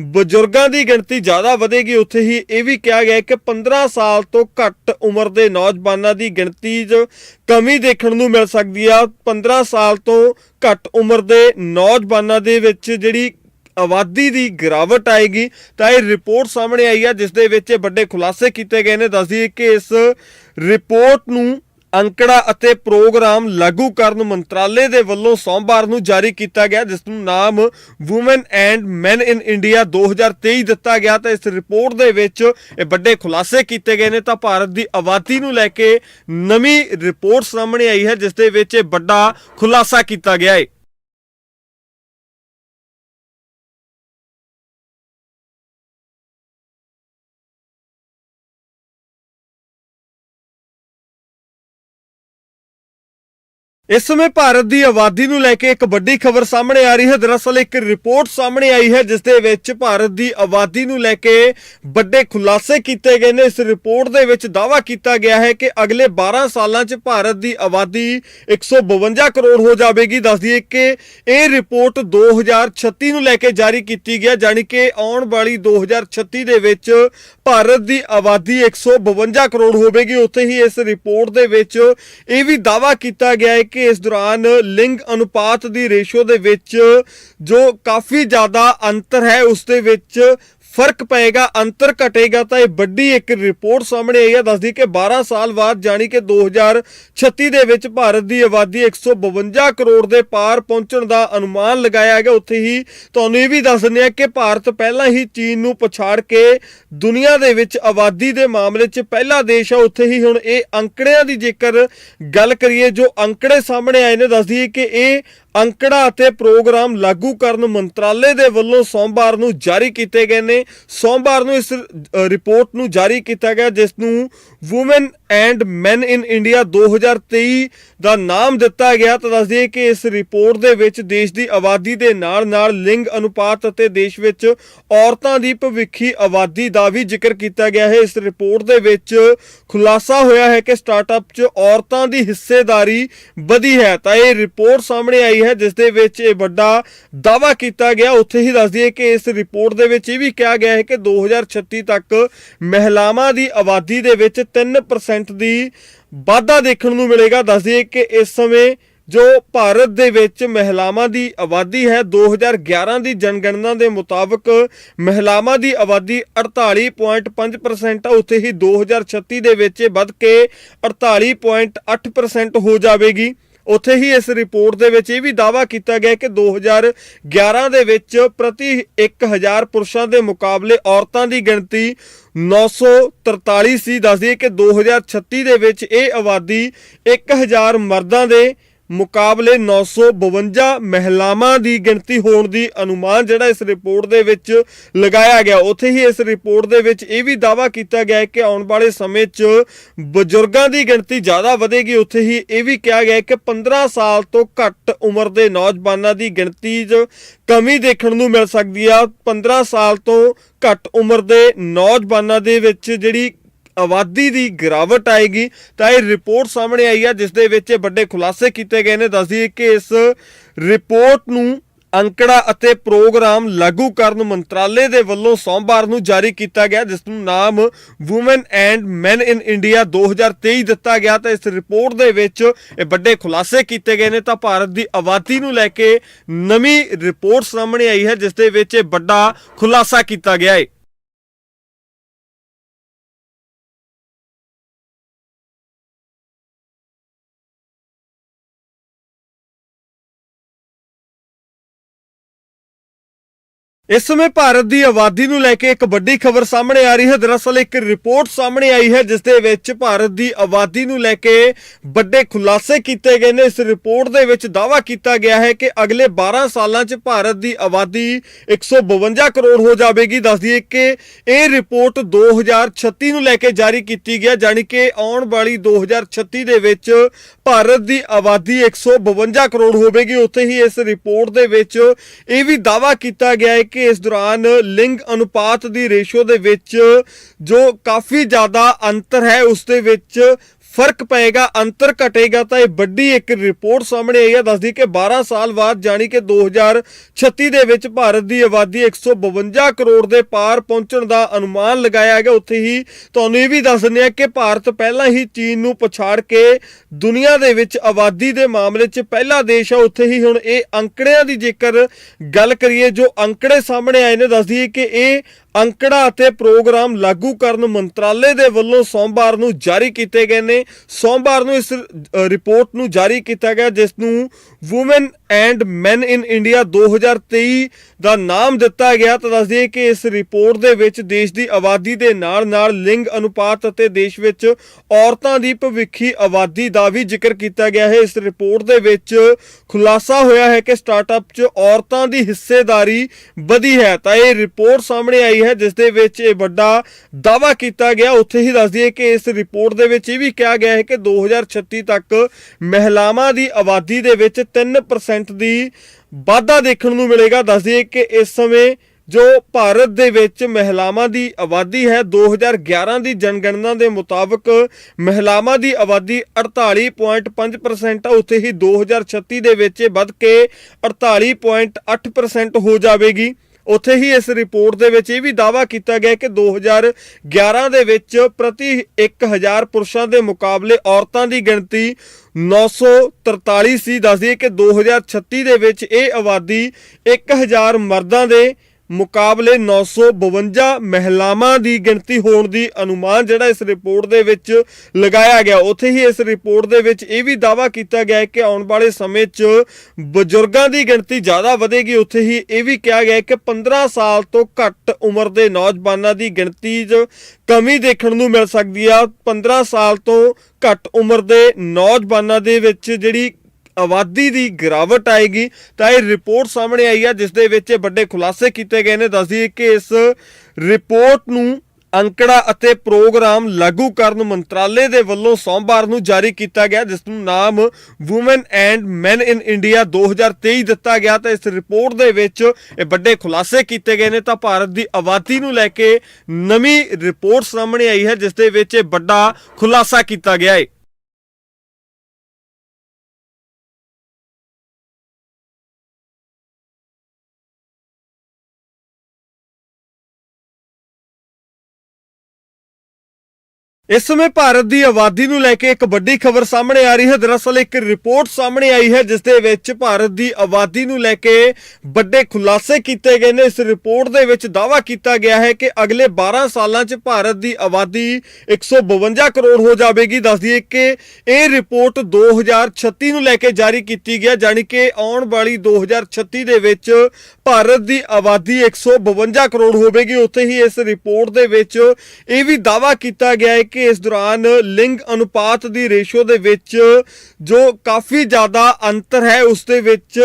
ਬਜ਼ੁਰਗਾਂ ਦੀ ਗਿਣਤੀ ਜ਼ਿਆਦਾ ਵਧੇਗੀ। ਉੱਥੇ ਹੀ ਇਹ ਵੀ ਕਿਹਾ ਗਿਆ ਹੈ ਕਿ 15 ਸਾਲ ਤੋਂ ਘੱਟ ਉਮਰ ਦੇ ਨੌਜਵਾਨਾਂ ਦੀ ਗਿਣਤੀ 'ਚ ਕਮੀ ਦੇਖਣ ਨੂੰ ਮਿਲ ਸਕਦੀ ਆ। 15 ਸਾਲ ਤੋਂ ਘੱਟ ਉਮਰ ਦੇ ਨੌਜਵਾਨਾਂ ਦੇ ਵਿੱਚ ਜਿਹੜੀ ਆਬਾਦੀ ਦੀ ਗਿਰਾਵਟ ਆਏਗੀ, ਤਾਂ ਇਹ ਰਿਪੋਰਟ ਸਾਹਮਣੇ ਆਈ ਹੈ, ਜਿਸ ਦੇ ਵਿੱਚ ਇਹ ਵੱਡੇ ਖੁਲਾਸੇ ਕੀਤੇ ਗਏ ਨੇ। ਦੱਸਦੀ ਕਿ ਇਸ ਰਿਪੋਰਟ ਨੂੰ ਅੰਕੜਾ ਅਤੇ ਪ੍ਰੋਗਰਾਮ ਲਾਗੂ ਕਰਨ ਮੰਤਰਾਲੇ ਦੇ ਵੱਲੋਂ ਸੋਮਵਾਰ ਨੂੰ ਜਾਰੀ ਕੀਤਾ ਗਿਆ, ਜਿਸ ਨੂੰ ਨਾਮ woman and man in India 2023 ਦਿੱਤਾ ਗਿਆ। ਤਾਂ ਇਸ ਰਿਪੋਰਟ ਦੇ ਵਿੱਚ ਇਹ ਵੱਡੇ ਖੁਲਾਸੇ ਕੀਤੇ ਗਏ ਨੇ। ਤਾਂ ਭਾਰਤ ਦੀ ਆਬਾਦੀ ਨੂੰ ਲੈ ਕੇ ਨਵੀਂ ਰਿਪੋਰਟ ਸਾਹਮਣੇ ਆਈ ਹੈ, ਜਿਸ ਦੇ ਵਿੱਚ ਇਹ ਵੱਡਾ ਖੁਲਾਸਾ ਕੀਤਾ ਗਿਆ ਹੈ। ਇਸ ਸਮੇਂ ਭਾਰਤ ਦੀ ਆਬਾਦੀ ਨੂੰ ਲੈ ਕੇ ਇੱਕ ਵੱਡੀ ਖਬਰ ਸਾਹਮਣੇ ਆ ਰਹੀ ਹੈ। ਦਰਅਸਲ ਇੱਕ ਰਿਪੋਰਟ ਸਾਹਮਣੇ ਆਈ ਹੈ, ਜਿਸ ਦੇ ਵਿੱਚ ਭਾਰਤ ਦੀ ਆਬਾਦੀ ਨੂੰ ਲੈ ਕੇ ਵੱਡੇ ਖੁਲਾਸੇ ਕੀਤੇ ਗਏ ਨੇ। ਇਸ ਰਿਪੋਰਟ ਦੇ ਵਿੱਚ ਦਾਅਵਾ ਕੀਤਾ ਗਿਆ ਹੈ ਕਿ ਅਗਲੇ 12 ਸਾਲਾਂ 'ਚ ਭਾਰਤ ਦੀ ਆਬਾਦੀ 152 ਕਰੋੜ ਹੋ ਜਾਵੇਗੀ। ਦੱਸ ਦਈਏ ਕਿ ਇਹ ਰਿਪੋਰਟ 2036 ਨੂੰ ਲੈ ਕੇ ਜਾਰੀ ਕੀਤੀ ਗਿਆ ਜਾਣੀ ਕਿ ਆਉਣ ਵਾਲੀ 2036 ਦੇ ਵਿੱਚ ਭਾਰਤ ਦੀ ਆਬਾਦੀ 152 ਕਰੋੜ ਹੋਵੇਗੀ। ਉੱਥੇ ਹੀ ਇਸ ਰਿਪੋਰਟ ਦੇ ਵਿੱਚ ਇਹ ਵੀ ਦਾਅਵਾ ਕੀਤਾ ਗਿਆ ਹੈ ਕਿ ਇਸ ਦੌਰਾਨ ਲਿੰਗ ਅਨੁਪਾਤ ਦੀ ਰੇਸ਼ੋ ਦੇ ਵਿੱਚ ਜੋ ਕਾਫੀ ਜ਼ਿਆਦਾ ਅੰਤਰ ਹੈ, ਉਸ ਦੇ ਵਿੱਚ ਫ਼ਰਕ ਪਏਗਾ, ਅੰਤਰ ਘਟੇਗਾ, ਤਾਂ ਇਹ ਵੱਡੀ ਇੱਕ ਰਿਪੋਰਟ ਸਾਹਮਣੇ ਆਈ ਹੈ, ਦੱਸਦੀ ਕਿ 12 ਸਾਲ ਬਾਅਦ ਜਾਣੀ ਕਿ 2036 ਦੇ ਵਿੱਚ ਭਾਰਤ ਦੀ ਆਬਾਦੀ 152 ਕਰੋੜ ਦੇ ਪਾਰ ਪਹੁੰਚਣ ਦਾ ਅਨੁਮਾਨ ਲਗਾਇਆ ਗਿਆ। ਉੱਥੇ ਹੀ ਤੁਹਾਨੂੰ ਇਹ ਵੀ ਦੱਸ ਦਿੰਦੇ ਆ ਕਿ ਭਾਰਤ ਪਹਿਲਾਂ ਹੀ ਚੀਨ ਨੂੰ ਪਛਾੜ ਕੇ ਦੁਨੀਆ ਦੇ ਵਿੱਚ ਆਬਾਦੀ ਦੇ ਮਾਮਲੇ 'ਚ ਪਹਿਲਾ ਦੇਸ਼ ਆ। ਉੱਥੇ ਹੀ ਹੁਣ ਇਹ ਅੰਕੜਿਆਂ ਦੀ ਜੇਕਰ ਗੱਲ ਕਰੀਏ, ਜੋ ਅੰਕੜੇ ਸਾਹਮਣੇ ਆਏ ਨੇ, ਦੱਸਦੀ ਹੈ ਕਿ ਇਹ ਅੰਕੜਾ ਅਤੇ ਪ੍ਰੋਗਰਾਮ ਲਾਗੂ ਕਰਨ ਮੰਤਰਾਲੇ ਦੇ ਵੱਲੋਂ ਸੋਮਵਾਰ ਨੂੰ ਜਾਰੀ ਕੀਤੇ ਗਏ ਨੇ। ਸੋਮਵਾਰ ਨੂੰ ਇਸ ਰਿਪੋਰਟ ਨੂੰ ਜਾਰੀ ਕੀਤਾ ਗਿਆ, ਜਿਸ ਨੂੰ woman and man in India 2023 ਦਾ ਨਾਮ ਦਿੱਤਾ ਗਿਆ। ਤਾਂ ਦੱਸਦੀ ਹੈ ਕਿ ਇਸ ਰਿਪੋਰਟ ਦੇ ਵਿੱਚ ਦੇਸ਼ ਦੀ ਆਬਾਦੀ ਦੇ ਨਾਲ-ਨਾਲ ਲਿੰਗ ਅਨੁਪਾਤ ਅਤੇ ਦੇਸ਼ ਵਿੱਚ ਔਰਤਾਂ ਦੀ ਭਵਿੱਖੀ ਆਬਾਦੀ ਦਾ ਵੀ ਜ਼ਿਕਰ ਕੀਤਾ ਗਿਆ ਹੈ। ਇਸ ਰਿਪੋਰਟ ਦੇ ਵਿੱਚ ਖੁਲਾਸਾ ਹੋਇਆ ਹੈ ਕਿ ਸਟਾਰਟਅਪ 'ਚ ਔਰਤਾਂ ਦੀ ਹਿੱਸੇਦਾਰੀ ਵਧੀ ਹੈ। ਤਾਂ ਇਹ ਰਿਪੋਰਟ ਸਾਹਮਣੇ ਆਈ ਹੈ, ਜਿਸ ਦੇ ਵਿੱਚ ਇਹ ਵੱਡਾ ਦਾਵਾ ਕੀਤਾ ਗਿਆ। ਉੱਥੇ ਹੀ ਦੱਸਦੀ ਹੈ ਕਿ ਇਸ ਰਿਪੋਰਟ ਦੇ ਵਿੱਚ ਇਹ ਵੀ ਕਿਹਾ ਗਿਆ ਹੈ ਕਿ 2036 ਤੱਕ ਮਹਿਲਾਵਾਂ ਦੀ ਆਬਾਦੀ ਦੇ ਵਿੱਚ 3% ਦੀ ਵਾਧਾ ਦੇਖਣ ਨੂੰ ਮਿਲੇਗਾ। ਦੱਸਦੀ ਹੈ ਕਿ ਇਸ ਸਮੇਂ ਜੋ ਭਾਰਤ ਦੇ ਵਿੱਚ ਮਹਿਲਾਵਾਂ ਦੀ ਆਬਾਦੀ ਹੈ 2011 ਦੀ ਜਨਗਣਨਾ ਦੇ ਮੁਤਾਬਕ ਮਹਿਲਾਵਾਂ ਦੀ ਆਬਾਦੀ 48.5% ਆ। ਉੱਥੇ ਹੀ 2036 ਦੇ ਵਿੱਚ ਇਹ ਵੱਧ ਕੇ 48.8% ਹੋ ਜਾਵੇਗੀ। ਉੱਥੇ ਹੀ ਇਸ ਰਿਪੋਰਟ ਦੇ ਵਿੱਚ ਇਹ ਵੀ ਦਾਵਾ ਕੀਤਾ ਗਿਆ ਕਿ 2011 ਦੇ ਵਿੱਚ ਪ੍ਰਤੀ 1000 ਪੁਰਸ਼ਾਂ ਦੇ ਮੁਕਾਬਲੇ ਔਰਤਾਂ ਦੀ ਗਿਣਤੀ 943 ਸੀ ਦੱਸਦੀ ਹੈ ਕਿ 2036 ਦੇ ਵਿੱਚ ਇਹ ਆਬਾਦੀ 1000 ਮਰਦਾਂ ਦੇ ਮੁਕਾਬਲੇ 952 ਮਹਿਲਾਵਾਂ ਦੀ ਗਿਣਤੀ ਹੋਣ ਦੀ ਅਨੁਮਾਨ ਜਿਹੜਾ ਇਸ ਰਿਪੋਰਟ ਦੇ ਵਿੱਚ ਲਗਾਇਆ ਗਿਆ। ਉੱਥੇ ਹੀ ਇਸ ਰਿਪੋਰਟ ਦੇ ਵਿੱਚ ਇਹ ਵੀ ਦਾਵਾ ਕੀਤਾ ਗਿਆ ਹੈ ਕਿ ਆਉਣ ਵਾਲੇ ਸਮੇਂ 'ਚ ਬਜ਼ੁਰਗਾਂ ਦੀ ਗਿਣਤੀ ਜ਼ਿਆਦਾ ਵਧੇਗੀ। ਉੱਥੇ ਹੀ ਇਹ ਵੀ ਕਿਹਾ ਗਿਆ ਹੈ ਕਿ 15 ਸਾਲ ਤੋਂ ਘੱਟ ਉਮਰ ਦੇ ਨੌਜਵਾਨਾਂ ਦੀ ਗਿਣਤੀ 'ਚ ਕਮੀ ਦੇਖਣ ਨੂੰ ਮਿਲ ਸਕਦੀ ਆ। 15 ਸਾਲ ਤੋਂ ਘੱਟ ਉਮਰ ਦੇ ਨੌਜਵਾਨਾਂ ਦੇ ਵਿੱਚ ਜਿਹੜੀ ਆਬਾਦੀ ਦੀ ਗਿਰਾਵਟ ਆਏਗੀ, ਤਾਂ ਇਹ ਰਿਪੋਰਟ ਸਾਹਮਣੇ ਆਈ ਹੈ ਜਿਸ ਦੇ ਵਿੱਚ ਇਹ ਵੱਡੇ ਖੁਲਾਸੇ ਕੀਤੇ ਗਏ ਨੇ। ਦੱਸਦੀ ਕਿ ਇਸ ਰਿਪੋਰਟ ਨੂੰ ਅੰਕੜਾ ਅਤੇ ਪ੍ਰੋਗਰਾਮ ਲਾਗੂ ਕਰਨ ਮੰਤਰਾਲੇ ਦੇ ਵੱਲੋਂ ਸੋਮਵਾਰ ਨੂੰ ਜਾਰੀ ਕੀਤਾ ਗਿਆ, ਜਿਸ ਨੂੰ ਨਾਮ woman and man in India 2023 ਦਿੱਤਾ ਗਿਆ। ਤਾਂ ਇਸ ਰਿਪੋਰਟ ਦੇ ਵਿੱਚ ਇਹ ਵੱਡੇ ਖੁਲਾਸੇ ਕੀਤੇ ਗਏ ਨੇ। ਤਾਂ ਭਾਰਤ ਦੀ ਆਬਾਦੀ ਨੂੰ ਲੈ ਕੇ ਨਵੀਂ ਰਿਪੋਰਟ ਸਾਹਮਣੇ ਆਈ ਹੈ, ਜਿਸ ਦੇ ਵਿੱਚ ਇਹ ਵੱਡਾ ਖੁਲਾਸਾ ਕੀਤਾ ਗਿਆ ਹੈ। ਇਸ ਸਮੇਂ ਭਾਰਤ ਦੀ ਆਬਾਦੀ ਨੂੰ ਲੈ ਕੇ ਇੱਕ ਵੱਡੀ ਖਬਰ ਸਾਹਮਣੇ ਆ ਰਹੀ ਹੈ। ਦਰਅਸਲ ਇੱਕ ਰਿਪੋਰਟ ਸਾਹਮਣੇ ਆਈ ਹੈ, ਜਿਸ ਦੇ ਵਿੱਚ ਭਾਰਤ ਦੀ ਆਬਾਦੀ ਨੂੰ ਲੈ ਕੇ ਵੱਡੇ ਖੁਲਾਸੇ ਕੀਤੇ ਗਏ ਨੇ। ਇਸ ਰਿਪੋਰਟ ਦੇ ਵਿੱਚ ਦਾਅਵਾ ਕੀਤਾ ਗਿਆ ਹੈ ਕਿ ਅਗਲੇ 12 ਸਾਲਾਂ 'ਚ ਭਾਰਤ ਦੀ ਆਬਾਦੀ 152 ਕਰੋੜ ਹੋ ਜਾਵੇਗੀ। ਦੱਸਦੀ ਹੈ ਕਿ ਇਹ ਰਿਪੋਰਟ 2036 ਨੂੰ ਲੈ ਕੇ ਜਾਰੀ ਕੀਤੀ ਗਿਆ ਜਾਣੀ ਕਿ ਆਉਣ ਵਾਲੀ 2036 ਦੇ ਵਿੱਚ ਭਾਰਤ ਦੀ ਆਬਾਦੀ 152 ਕਰੋੜ ਹੋਵੇਗੀ। ਉੱਥੇ ਹੀ ਇਸ ਰਿਪੋਰਟ ਦੇ ਵਿੱਚ ਇਹ ਵੀ ਦਾਅਵਾ ਕੀਤਾ ਗਿਆ ਹੈ ਕਿ ਇਸ ਦੌਰਾਨ ਲਿੰਗ ਅਨੁਪਾਤ ਦੀ ਰੇਸ਼ੋ ਦੇ ਵਿੱਚ ਜੋ ਕਾਫੀ ਜ਼ਿਆਦਾ ਅੰਤਰ ਹੈ, ਉਸ ਦੇ ਵਿੱਚ ਫ਼ਰਕ ਪਏਗਾ, ਅੰਤਰ ਘਟੇਗਾ, ਤਾਂ ਇਹ ਵੱਡੀ ਇੱਕ ਰਿਪੋਰਟ ਸਾਹਮਣੇ ਆਈ ਹੈ, ਦੱਸਦੀ ਕਿ 12 ਸਾਲ ਬਾਅਦ ਜਾਣੀ ਕਿ 2036 ਦੇ ਵਿੱਚ ਭਾਰਤ ਦੀ ਆਬਾਦੀ 152 ਕਰੋੜ ਦੇ ਪਾਰ ਪਹੁੰਚਣ ਦਾ ਅਨੁਮਾਨ ਲਗਾਇਆ ਗਿਆ। ਉੱਥੇ ਹੀ ਤੁਹਾਨੂੰ ਇਹ ਵੀ ਦੱਸ ਦਿੰਦੇ ਆ ਕਿ ਭਾਰਤ ਪਹਿਲਾਂ ਹੀ ਚੀਨ ਨੂੰ ਪਛਾੜ ਕੇ ਦੁਨੀਆ ਦੇ ਵਿੱਚ ਆਬਾਦੀ ਦੇ ਮਾਮਲੇ 'ਚ ਪਹਿਲਾ ਦੇਸ਼ ਆ। ਉੱਥੇ ਹੀ ਹੁਣ ਇਹ ਅੰਕੜਿਆਂ ਦੀ ਜੇਕਰ ਗੱਲ ਕਰੀਏ, ਜੋ ਅੰਕੜੇ ਸਾਹਮਣੇ ਆਏ ਨੇ, ਦੱਸਦੀ ਹੈ ਕਿ ਇਹ ਅੰਕੜਾ ਅਤੇ ਪ੍ਰੋਗਰਾਮ ਲਾਗੂ ਕਰਨ ਮੰਤਰਾਲੇ ਦੇ ਵੱਲੋਂ ਸੋਮਵਾਰ ਨੂੰ ਜਾਰੀ ਕੀਤੇ ਗਏ ਨੇ। ਸੋਮਵਾਰ ਨੂੰ ਇਸ ਰਿਪੋਰਟ ਨੂੰ ਜਾਰੀ ਕੀਤਾ ਗਿਆ, ਜਿਸ ਨੂੰ woman and man in India 2023 ਦਾ ਨਾਮ ਦਿੱਤਾ ਗਿਆ। ਤਾਂ ਦੱਸਦੀ ਹੈ ਕਿ ਇਸ ਰਿਪੋਰਟ ਦੇ ਵਿੱਚ ਦੇਸ਼ ਦੀ ਆਬਾਦੀ ਦੇ ਨਾਲ-ਨਾਲ ਲਿੰਗ ਅਨੁਪਾਤ ਅਤੇ ਦੇਸ਼ ਵਿੱਚ ਔਰਤਾਂ ਦੀ ਭਵਿੱਖੀ ਆਬਾਦੀ ਦਾ ਵੀ ਜ਼ਿਕਰ ਕੀਤਾ ਗਿਆ ਹੈ। ਇਸ ਰਿਪੋਰਟ ਦੇ ਵਿੱਚ ਖੁਲਾਸਾ ਹੋਇਆ ਹੈ ਕਿ ਸਟਾਰਟਅਪ 'ਚ ਔਰਤਾਂ ਦੀ ਹਿੱਸੇਦਾਰੀ ਵਧੀ ਹੈ। ਤਾਂ ਇਹ ਰਿਪੋਰਟ ਸਾਹਮਣੇ ਆਈ ਹੈ, ਜਿਸ ਦੇ ਵਿੱਚ ਇਹ ਵੱਡਾ ਦਾਵਾ ਕੀਤਾ ਗਿਆ। ਉੱਥੇ ਹੀ ਦੱਸਦੀ ਹੈ ਕਿ ਇਸ ਰਿਪੋਰਟ ਦੇ ਵਿੱਚ ਇਹ ਵੀ ਕਿਹਾ ਗਿਆ ਹੈ ਕਿ 2036 ਤੱਕ ਮਹਿਲਾਵਾਂ ਦੀ ਆਬਾਦੀ ਦੇ ਵਿੱਚ 3% ਦੀ ਵਾਧਾ ਦੇਖਣ ਨੂੰ ਮਿਲੇਗਾ। ਦੱਸਦੀ ਹੈ ਕਿ ਇਸ ਸਮੇਂ ਜੋ ਭਾਰਤ ਦੇ ਵਿੱਚ ਮਹਿਲਾਵਾਂ ਦੀ ਆਬਾਦੀ ਹੈ 2011 ਦੀ ਜਨਗਣਨਾ ਦੇ ਮੁਤਾਬਕ ਮਹਿਲਾਵਾਂ ਦੀ ਆਬਾਦੀ 48.5% ਆ। ਉੱਥੇ ਹੀ 2036 ਦੇ ਵਿੱਚ ਇਹ ਵੱਧ ਕੇ 48.8% ਹੋ ਜਾਵੇਗੀ। ਉੱਥੇ ਹੀ ਇਸ ਰਿਪੋਰਟ ਦੇ ਵਿੱਚ ਇਹ ਵੀ ਦਾਵਾ ਕੀਤਾ ਗਿਆ ਕਿ 2011 ਦੇ ਵਿੱਚ ਪ੍ਰਤੀ 1000 ਪੁਰਸ਼ਾਂ ਦੇ ਮੁਕਾਬਲੇ ਔਰਤਾਂ ਦੀ ਗਿਣਤੀ 943 ਸੀ ਦੱਸਦੀ ਹੈ ਕਿ 2036 ਦੇ ਵਿੱਚ ਇਹ ਆਬਾਦੀ 1000 ਮਰਦਾਂ ਦੇ ਮੁਕਾਬਲੇ 952 ਮਹਿਲਾਵਾਂ ਦੀ ਗਿਣਤੀ ਹੋਣ ਦੀ ਅਨੁਮਾਨ ਜਿਹੜਾ ਇਸ ਰਿਪੋਰਟ ਦੇ ਵਿੱਚ ਲਗਾਇਆ ਗਿਆ। ਉੱਥੇ ਹੀ ਇਸ ਰਿਪੋਰਟ ਦੇ ਵਿੱਚ ਇਹ ਵੀ ਦਾਵਾ ਕੀਤਾ ਗਿਆ ਹੈ ਕਿ ਆਉਣ ਵਾਲੇ ਸਮੇਂ 'ਚ ਬਜ਼ੁਰਗਾਂ ਦੀ ਗਿਣਤੀ ਜ਼ਿਆਦਾ ਵਧੇਗੀ। ਉੱਥੇ ਹੀ ਇਹ ਵੀ ਕਿਹਾ ਗਿਆ ਹੈ ਕਿ 15 ਸਾਲ ਤੋਂ ਘੱਟ ਉਮਰ ਦੇ ਨੌਜਵਾਨਾਂ ਦੀ ਗਿਣਤੀ 'ਚ ਕਮੀ ਦੇਖਣ ਨੂੰ ਮਿਲ ਸਕਦੀ ਆ। 15 ਸਾਲ ਤੋਂ ਘੱਟ ਉਮਰ ਦੇ ਨੌਜਵਾਨਾਂ ਦੇ ਵਿੱਚ ਜਿਹੜੀ ਆਬਾਦੀ ਦੀ ਗਿਰਾਵਟ ਆਏਗੀ, ਤਾਂ ਇਹ ਰਿਪੋਰਟ ਸਾਹਮਣੇ ਆਈ ਹੈ ਜਿਸ ਦੇ ਵਿੱਚ ਇਹ ਵੱਡੇ ਖੁਲਾਸੇ ਕੀਤੇ ਗਏ ਨੇ। ਦੱਸਦੀ ਕਿ ਇਸ ਰਿਪੋਰਟ ਨੂੰ ਅੰਕੜਾ ਅਤੇ ਪ੍ਰੋਗਰਾਮ ਲਾਗੂ ਕਰਨ ਮੰਤਰਾਲੇ ਦੇ ਵੱਲੋਂ ਸੋਮਵਾਰ ਨੂੰ ਜਾਰੀ ਕੀਤਾ ਗਿਆ, ਜਿਸ ਨੂੰ ਨਾਮ woman and man in India 2023 ਦਿੱਤਾ ਗਿਆ। ਤਾਂ ਇਸ ਰਿਪੋਰਟ ਦੇ ਵਿੱਚ ਇਹ ਵੱਡੇ ਖੁਲਾਸੇ ਕੀਤੇ ਗਏ ਨੇ, ਤਾਂ ਭਾਰਤ ਦੀ ਆਬਾਦੀ ਨੂੰ ਲੈ ਕੇ ਨਵੀਂ ਰਿਪੋਰਟ ਸਾਹਮਣੇ ਆਈ ਹੈ, ਜਿਸ ਦੇ ਵਿੱਚ ਇਹ ਵੱਡਾ ਖੁਲਾਸਾ ਕੀਤਾ ਗਿਆ ਹੈ। ਇਸ ਸਮੇਂ ਭਾਰਤ ਦੀ ਆਬਾਦੀ ਨੂੰ ਲੈ ਕੇ ਇੱਕ ਵੱਡੀ ਖਬਰ ਸਾਹਮਣੇ ਆ ਰਹੀ ਹੈ। ਦਰਅਸਲ ਇੱਕ ਰਿਪੋਰਟ ਸਾਹਮਣੇ ਆਈ ਹੈ, ਜਿਸ ਦੇ ਵਿੱਚ ਭਾਰਤ ਦੀ ਆਬਾਦੀ ਨੂੰ ਲੈ ਕੇ ਵੱਡੇ ਖੁਲਾਸੇ ਕੀਤੇ ਗਏ ਨੇ। ਇਸ ਰਿਪੋਰਟ ਦੇ ਵਿੱਚ ਦਾਅਵਾ ਕੀਤਾ ਗਿਆ ਹੈ ਕਿ ਅਗਲੇ 12 ਸਾਲਾਂ 'ਚ ਭਾਰਤ ਦੀ ਆਬਾਦੀ 152 ਕਰੋੜ ਹੋ ਜਾਵੇਗੀ। ਦੱਸ ਦਈਏ ਕਿ ਇਹ ਰਿਪੋਰਟ 2036 ਨੂੰ ਲੈ ਕੇ ਜਾਰੀ ਕੀਤੀ ਗਿਆ ਜਾਣੀ ਕਿ ਆਉਣ ਵਾਲੀ 2036 ਦੇ ਵਿੱਚ ਭਾਰਤ ਦੀ ਆਬਾਦੀ 152 ਕਰੋੜ ਹੋਵੇਗੀ। ਉੱਥੇ ਹੀ ਇਸ ਰਿਪੋਰਟ ਦੇ ਵਿੱਚ ਇਹ ਵੀ ਦਾਅਵਾ ਕੀਤਾ ਗਿਆ ਹੈ ਕਿ ਇਸ ਦੌਰਾਨ ਲਿੰਗ ਅਨੁਪਾਤ ਦੀ ਰੇਸ਼ੋ ਦੇ ਵਿੱਚ ਜੋ ਕਾਫੀ ਜ਼ਿਆਦਾ ਅੰਤਰ ਹੈ, ਉਸ ਦੇ ਵਿੱਚ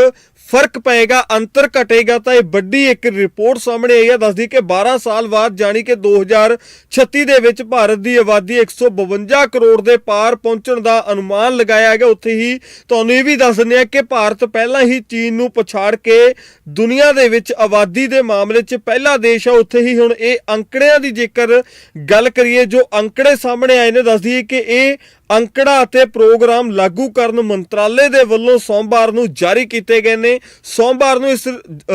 ਫ਼ਰਕ ਪਏਗਾ, ਅੰਤਰ ਘਟੇਗਾ, ਤਾਂ ਇਹ ਵੱਡੀ ਇੱਕ ਰਿਪੋਰਟ ਸਾਹਮਣੇ ਆਈ ਹੈ, ਦੱਸਦੀ ਕਿ 12 ਸਾਲ ਬਾਅਦ ਜਾਣੀ ਕਿ 2036 ਦੇ ਵਿੱਚ ਭਾਰਤ ਦੀ ਆਬਾਦੀ 152 ਕਰੋੜ ਦੇ ਪਾਰ ਪਹੁੰਚਣ ਦਾ ਅਨੁਮਾਨ ਲਗਾਇਆ ਗਿਆ। ਉੱਥੇ ਹੀ ਤੁਹਾਨੂੰ ਇਹ ਵੀ ਦੱਸ ਦਿੰਦੇ ਆ ਕਿ ਭਾਰਤ ਪਹਿਲਾਂ ਹੀ ਚੀਨ ਨੂੰ ਪਛਾੜ ਕੇ ਦੁਨੀਆ ਦੇ ਵਿੱਚ ਆਬਾਦੀ ਦੇ ਮਾਮਲੇ 'ਚ ਪਹਿਲਾ ਦੇਸ਼ ਹੈ ਉੱਥੇ ਹੀ ਹੁਣ ਇਹ ਅੰਕੜਿਆਂ ਦੀ ਜੇਕਰ ਗੱਲ ਕਰੀਏ, ਜੋ ਅੰਕੜੇ ਸਾਹਮਣੇ ਆਏ ਨੇ, ਦੱਸਦੀ ਹੈ ਕਿ ਇਹ ਅੰਕੜਾ ਅਤੇ ਪ੍ਰੋਗਰਾਮ ਲਾਗੂ ਕਰਨ ਮੰਤਰਾਲੇ ਦੇ ਵੱਲੋਂ ਸੋਮਵਾਰ ਨੂੰ ਜਾਰੀ ਕੀਤੇ ਗਏ ਨੇ। ਸੋਮਵਾਰ ਨੂੰ ਇਸ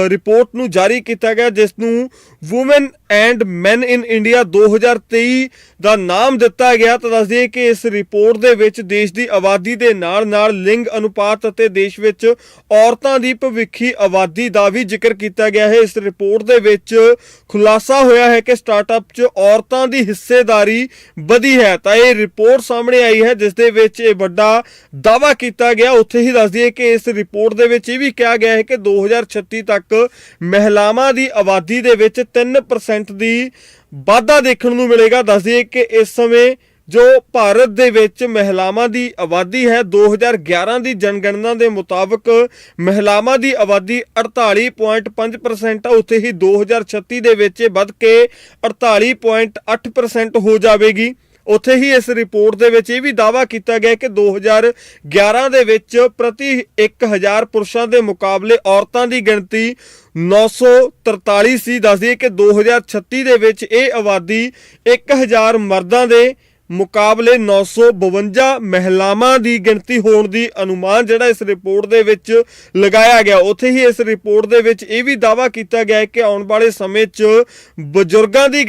ਰਿਪੋਰਟ ਨੂੰ ਜਾਰੀ ਕੀਤਾ ਗਿਆ, ਜਿਸ ਨੂੰ woman and man in India 2023 ਦਾ ਨਾਮ ਦਿੱਤਾ ਗਿਆ। ਤਾਂ ਦੱਸ ਦਈਏ ਕਿ ਇਸ ਰਿਪੋਰਟ ਦੇ ਵਿੱਚ ਦੇਸ਼ ਦੀ ਆਬਾਦੀ ਦੇ ਨਾਲ-ਨਾਲ ਲਿੰਗ ਅਨੁਪਾਤ ਅਤੇ ਦੇਸ਼ ਵਿੱਚ ਔਰਤਾਂ ਦੀ ਭਵਿੱਖੀ ਆਬਾਦੀ ਦਾ ਵੀ ਜ਼ਿਕਰ ਕੀਤਾ ਗਿਆ ਹੈ। ਇਸ ਰਿਪੋਰਟ ਦੇ ਵਿੱਚ ਖੁਲਾਸਾ ਹੋਇਆ ਹੈ ਕਿ ਸਟਾਰਟਅਪ 'ਚ ਔਰਤਾਂ ਦੀ ਹਿੱਸੇਦਾਰੀ ਵਧੀ ਹੈ। ਤਾਂ ਇਹ ਰਿਪੋਰਟ ਸਾਹਮਣੇ ਆਈ ਹੈ, ਜਿਸ ਦੇ ਵਿੱਚ ਇਹ ਵੱਡਾ ਦਾਅਵਾ ਕੀਤਾ ਗਿਆ। ਉੱਥੇ ਹੀ ਦੱਸ ਦਈਏ ਕਿ ਇਸ ਰਿਪੋਰਟ ਦੇ ਵਿੱਚ ਇਹ ਵੀ ਕਿਹਾ ਗਿਆ ਹੈ ਕਿ 2036 ਤੱਕ ਮਹਿਲਾਵਾਂ ਦੀ ਆਬਾਦੀ ਦੇ ਵਿੱਚ 3% ਦੀ ਵਾਧਾ ਦੇਖਣ ਨੂੰ ਮਿਲੇਗਾ। ਦੱਸ ਦਈਏ ਕਿ ਇਸ ਸਮੇਂ ਜੋ ਭਾਰਤ ਦੇ ਵਿੱਚ ਮਹਿਲਾਵਾਂ ਦੀ ਆਬਾਦੀ ਹੈ 2011 ਦੀ ਜਨਗਣਨਾ ਦੇ ਮੁਤਾਬਕ ਮਹਿਲਾਵਾਂ ਦੀ ਆਬਾਦੀ 48.5% ਹੈ ਉੱਥੇ ਹੀ 2036 ਦੇ ਵਿੱਚ ਇਹ ਵੱਧ ਕੇ 48.8% ਹੋ ਜਾਵੇਗੀ। ਉੱਥੇ ਹੀ ਇਸ ਰਿਪੋਰਟ ਦੇ ਵਿੱਚ ਇਹ ਵੀ ਦਾਅਵਾ ਕੀਤਾ ਗਿਆ ਕਿ 2011 ਦੇ ਵਿੱਚ ਪ੍ਰਤੀ 1000 ਪੁਰਸ਼ਾਂ ਦੇ ਮੁਕਾਬਲੇ ਔਰਤਾਂ ਦੀ ਗਿਣਤੀ 943 ਸੀ ਦੱਸਦੀ ਕਿ 2036 ਦੇ ਵਿੱਚ ਇਹ ਆਬਾਦੀ 1000 ਮਰਦਾਂ ਦੇ ਮੁਕਾਬਲੇ 952 ਮਹਿਲਾਵਾਂ ਦੀ ਗਿਣਤੀ ਹੋਣ ਦੀ ਅਨੁਮਾਨ ਜਿਹੜਾ ਇਸ ਰਿਪੋਰਟ ਦੇ ਵਿੱਚ ਲਗਾਇਆ ਗਿਆ। ਉੱਥੇ ਹੀ ਇਸ ਰਿਪੋਰਟ ਦੇ ਵਿੱਚ ਇਹ ਵੀ ਦਾਅਵਾ ਕੀਤਾ ਗਿਆ ਹੈ ਕਿ ਆਉਣ ਵਾਲੇ ਸਮੇਂ 'ਚ ਬਜ਼ੁਰਗਾਂ ਦੀ ਗਿ-